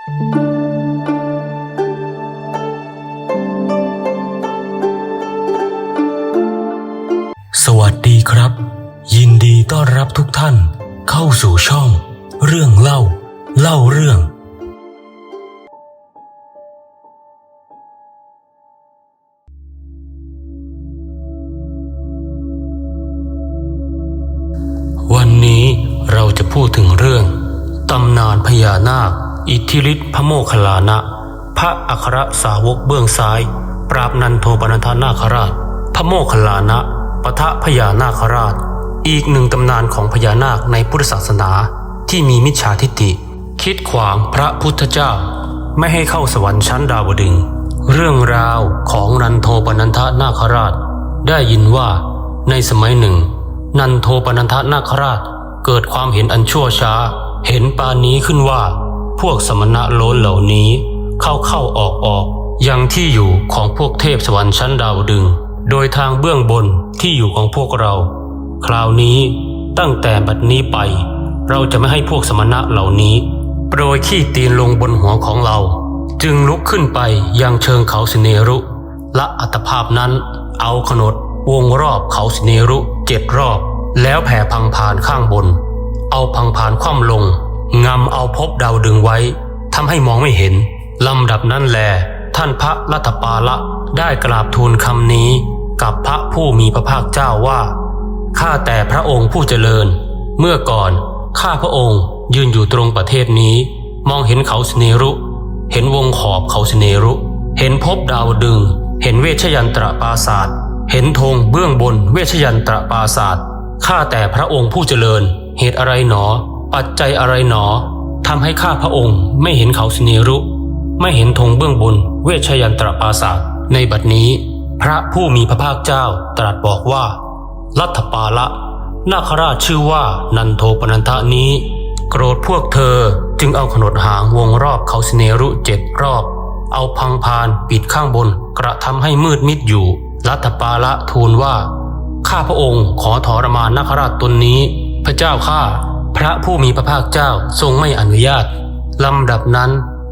สวัสดีครับ ยินดีต้อนรับทุกท่านเข้าสู่ช่อง เรื่องเล่า เล่าเรื่อง วันนี้เราจะพูดถึงเรื่องตำนานพญานาค อิทธิฤทธิพระโมคคัลลานะ พระอัครสาวกเบื้องซ้าย ปราบนันโทปนันทนาคราช พระโมคคัลลานะปะทะพญานาคราช อีกหนึ่งตำนานของพญานาคในพุทธศาสนาที่มีมิจฉาทิฏฐิคิดขวางพระพุทธเจ้า ไม่ให้เข้าสวรรค์ชั้นดาวดึง เรื่องราวของนันโทปนันทนาคราช ได้ยินว่า ในสมัยหนึ่ง นันโทปนันทนาคราชเกิดความเห็นอันชั่วช้า เห็นปานนี้ขึ้นว่า พวกสมณะโลนเหล่านี้เข้าเข้าออกออกยังที่อยู่ของพวกเทพสวรรค์ชั้นดาวดึง โดยทางเบื้องบนที่อยู่ของพวกเรา คราวนี้ตั้งแต่บัดนี้ไป เราจะไม่ให้พวกสมณะเหล่านี้ โปรยขี้ตีนลงบนหัวของเรา จึงลุกขึ้นไปยังเชิงเขาสิเนรุและอัตภาพนั้นเอาขนดวงรอบเขาสิเนรุเจ็ดรอบ แล้วแผ่พังผ่านข้างบน เอาพังผ่านคว่ำลง งำเอาพบดาวดึงไว้ทำให้มองไม่เห็นลำดับนั้นแล ท่านพระรัตปาละได้กราบทูลคำนี้ กับพระผู้มีพระภาคเจ้าว่าข้าแต่พระองค์ผู้เจริญ เมื่อก่อนข้าพระองค์ยืนอยู่ตรงประเทศนี้ มองเห็นเขาสเนรุ เห็นวงขอบเขาสเนรุ เห็นภพดาวดึง เห็นเวชยันตรปราศาสตร์เห็นธงเบื้องบนเวชยันตรปราศาสตร์ข้าแต่พระองค์ผู้เจริญ เหตุอะไรหนอ ปัจจัยอะไรหนอทำให้ข้าพระองค์ไม่เห็นเขาสเนรุ ไม่เห็นธงเบื้องบนเวชยันตรปราศาสในบัดนี้ พระผู้มีพระภาคเจ้าตรัสบอกว่า รัฐปาละนาคราชชื่อว่านันโทปนันทะนี้ โกรธพวกเธอจึงเอาขนดหางวงรอบเขาสิเนรุเจ็ดรอบ เอาพังพานปิดข้างบนกระทำให้มืดมิดอยู่ รัฐปาละทูลว่า ข้าพระองค์ขอทรมานนาคราชตนนี้ พระเจ้าข้า พระผู้มีพระภาคเจ้าทรงไม่อนุญาตลำดับนั้น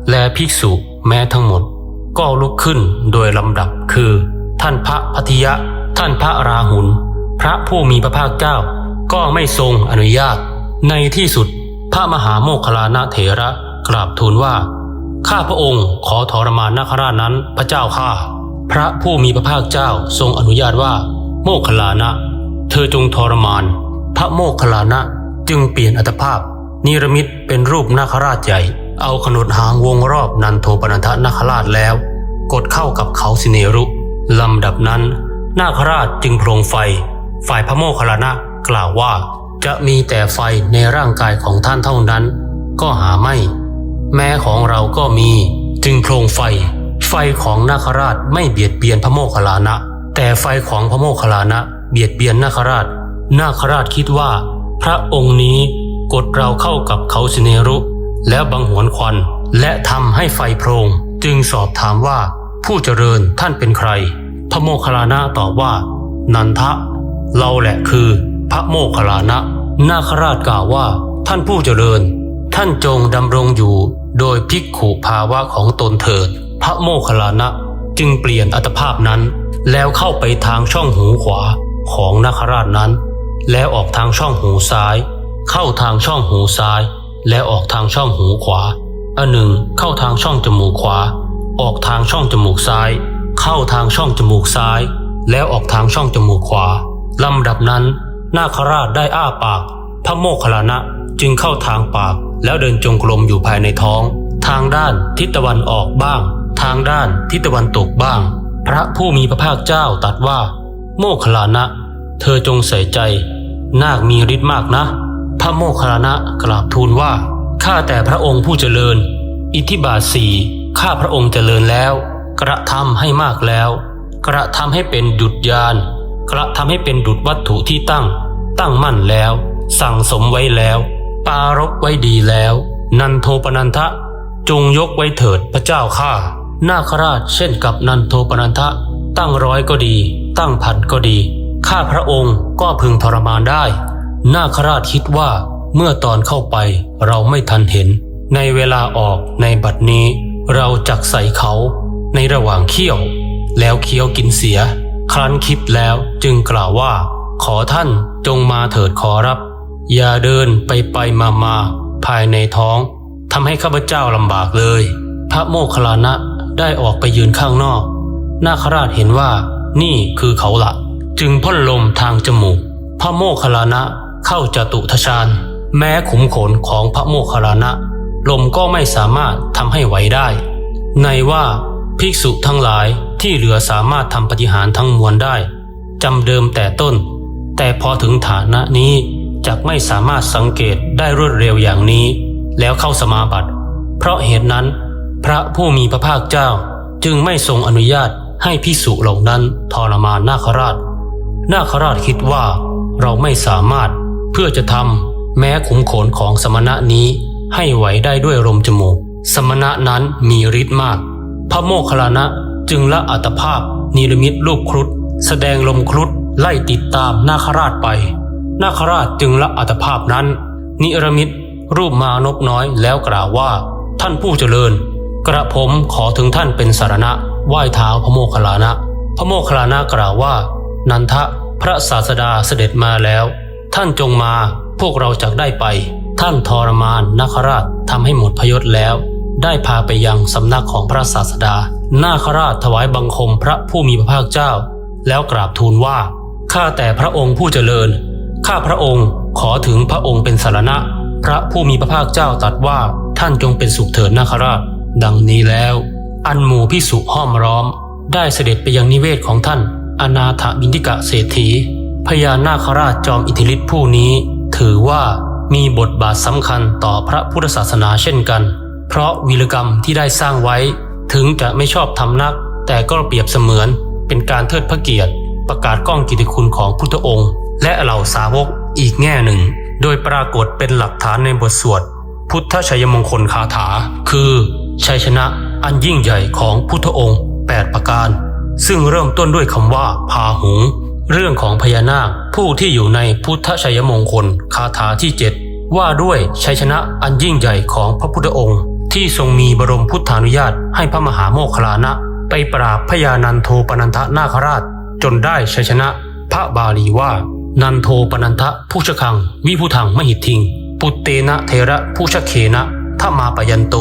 แลภิกษุแม้ทั้งหมด ก็ลุกขึ้นโดยลำดับคือ ท่านพระพัทยะ ท่านพระราหุล พระผู้มีพระภาคเจ้า ก็ไม่ทรงอนุญาต ในที่สุด พระมหาโมคคลานะเถระกราบทูลว่า ข้าพระองค์ขอทรมานนาคราชนั้นพระเจ้าข้าพระผู้มีพระภาคเจ้าทรงอนุญาตว่า โมคคลานะ เธอจงทรมาน พระโมคคลลานะ จึงเปลี่ยนอัตภาพ นิรมิตเป็นรูปนาคราชใหญ่ เอาขนดหางวงรอบนันโทปนันทนาคราชแล้ว กดเข้ากับเขาสิเนรุลำดับนั้น นาคราชจึงโพรงไฟ ฝ่ายพระโมคคัลลานะกล่าวว่าจะมีแต่ไฟในร่างกายของท่านเท่านั้น ก็หาไม่ แม้ของเราก็มี จึงโพรงไฟ ไฟของนาคราชไม่เบียดเบียนพระโมคคัลลานะ แต่ไฟของพระโมคคัลลานะ เบียดเบียนนาคราช นาคราชคิดว่า พระองค์นี้กดเราเข้ากับเขาสิเนรุ แล้วบังหวนควันและทำให้ไฟโพรง จึงสอบถามว่าผู้เจริญท่านเป็นใคร พระโมคคัลลานะตอบว่า นันทะ เราแหละคือพระโมคคัลลานะนาคราชกล่าวว่า ท่านผู้เจริญ ท่านจงดำรงอยู่โดยภิกขุภาวะของตนเถิด พระโมคคัลลานะจึงเปลี่ยนอัตภาพนั้น แล้วเข้าไปทางช่องหูขวาของนาคราชนั้น แล้วออกทางช่องหูซ้าย เข้าทางช่องหูซ้าย และออกทางช่องหูขวา อันหนึ่งเข้าทางช่องจมูกขวา ออกทางช่องจมูกซ้าย เข้าทางช่องจมูกซ้าย แล้วออกทางช่องจมูกขวาลำดับนั้น นาคราชได้อ้าปาก พระโมคคัลลานะจึงเข้าทางปาก แล้วเดินจงกรมอยู่ภายในท้อง ทางด้านทิศตะวันออกบ้าง ทางด้านทิศตะวันตกบ้าง พระผู้มีพระภาคเจ้าตรัสว่า โมคคัลลานะ เธอจงใส่ใจ นาคมีฤทธิ์มากนะ พระโมคคัลลานะกราบทูลว่า ข้าแต่พระองค์ผู้เจริญ อิทธิบาทสี่ข้าพระองค์เจริญแล้ว กระทำให้มากแล้ว กระทำให้เป็นดุจยาน กระทำให้เป็นดุจวัตถุที่ตั้ง ตั้งมั่นแล้ว สั่งสมไว้แล้ว ปารบไว้ดีแล้ว นันโทปนันทะ จงยกไว้เถิดพระเจ้าข้านาคราชเช่นกับนันโทปนันทะ ตั้งร้อยก็ดี ตั้งพันก็ดี ข้าพระองค์ก็พึงทรมานได้ นาคราชคิดว่าเมื่อตอนเข้าไปเราไม่ทันเห็น ในเวลาออกในบัดนี้ เราจักใส่เขาในระหว่างเคี่ยว แล้วเคี้ยวกินเสีย ครั้นคิดแล้วจึงกล่าวว่า ขอท่านจงมาเถิดขอรับ อย่าเดินไปไปมามาภายในท้องทำให้ข้าพเจ้าลำบากเลย พระโมคคัลลานะได้ออกไปยืนข้างนอก นาคราชเห็นว่านี่คือเขาละ จึงพ่นลมทางจมูก พระโมคคัลลานะเข้าจตุทชาญแม้ขุมขนของพระโมคคัลลานะ ลมก็ไม่สามารถทำให้ไหวได้ ในว่าภิกษุทั้งหลายที่เหลือสามารถทำปฏิหารทั้งมวลได้จำเดิมแต่ต้น แต่พอถึงฐานะนี้จักไม่สามารถสังเกตได้รวดเร็วอย่างนี้ แล้วเข้าสมาบัติ เพราะเหตุนั้น พระผู้มีพระภาคเจ้าจึงไม่ทรงอนุญาตให้พิสุเหล่านั้นทรมานนาคราช นาคราชคิดว่าเราไม่สามารถเพื่อจะทำแม้ขุมขนของสมณะนี้ให้ไหวได้ด้วยลมจมูก สมณะนั้นมีฤทธิ์มาก พระโมคคัลลานะจึงละอัตภาพนิรมิตรูปครุฑแสดงลมครุฑไล่ติดตามนาคราชไป นาคราชจึงละอัตภาพนั้น นิรมิตรูปมานพน้อยแล้วกล่าวว่า ท่านผู้เจริญ กระผมขอถึงท่านเป็นสารณะไหว้เท้าพระโมคคัลลานะ พระโมคคัลลานะกล่าวว่า นันทะพระศาสดาเสด็จมาแล้ว ท่านจงมาพวกเราจะได้ไป ท่านทรมานนาคราชทำให้หมดพยศแล้ว ได้พาไปยังสำนักของพระศาสดา นาคราชถวายบังคมพระผู้มีพระภาคเจ้า แล้วกราบทูลว่าข้าแต่พระองค์ผู้เจริญข้าพระองค์ขอถึงพระองค์เป็นสารณะ พระผู้มีพระภาคเจ้าตรัสว่าท่านจงเป็นสุขเถิดนาคราช ดังนี้แล้ว อันหมู่พิสุห้อมร้อม ได้เสด็จไปยังนิเวศของท่าน อนาถบินทิกะเศรษฐี พญานาคราชจอมอิทธิฤทธิ์ผู้นี้ ถือว่ามีบทบาทสำคัญต่อพระพุทธศาสนาเช่นกัน เพราะวีรกรรมที่ได้สร้างไว้ ถึงจะไม่ชอบทำนัก แต่ก็เปรียบเสมือนเป็นการเทิดพระเกียรติ ประกาศก้องกิตติคุณของพุทธองค์ และเหล่าสาวกอีกแง่หนึ่ง โดยปรากฏเป็นหลักฐานในบทสวด พุทธชัยมงคลคาถา คือชัยชนะอันยิ่งใหญ่ของพุทธองค์ 8 ประการ ซึ่งเริ่มต้นด้วยคำว่า พาหุง เรื่องของพญานาคผู้ที่อยู่ในพุทธชัยมงคลคาถาที่7ว่าด้วยชัยชนะอันยิ่งใหญ่ของพระพุทธองค์ ที่ทรงมีบรมพุทธานุญาตให้พระมหาโมคคลลานะ ไปปราบพญานันโทปนันทนาคราช จนได้ชัยชนะ พระบาลีว่า นันโทปนันทะผู้ชคัง วิพุทังมหิทิง ปุตเตนะเทระผู้ชเคนะทมาปยันโต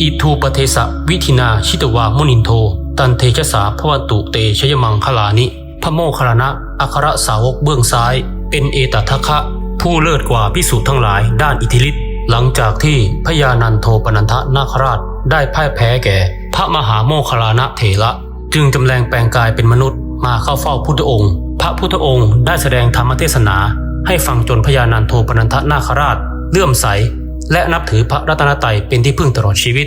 อิทูปเทสะวิธินาชิตวามุนินโท ตันเทชะสาพวันตุเตชยมังคลานิ พระโมคคัลลานะอัครสาวกเบื้องซ้าย เป็นเอตทัคคะ ผู้เลิศกว่าพิสูจน์ทั้งหลายด้านอิทธิฤทธิ์หลังจากที่พญานันโทปนันทนาคราชได้พ่ายแพ้แก่ พระมหาโมคคัลลานะเถระจึงจำแรงแปลงกายเป็นมนุษย์มาเข้าเฝ้าพุทธองค์ พระพุทธองค์ได้แสดงธรรมเทศนา ให้ฟังจนพญานันโทปนันทนาคราชเลื่อมใส และนับถือพระรัตนตรัยเป็นที่พึ่งตลอดชีวิต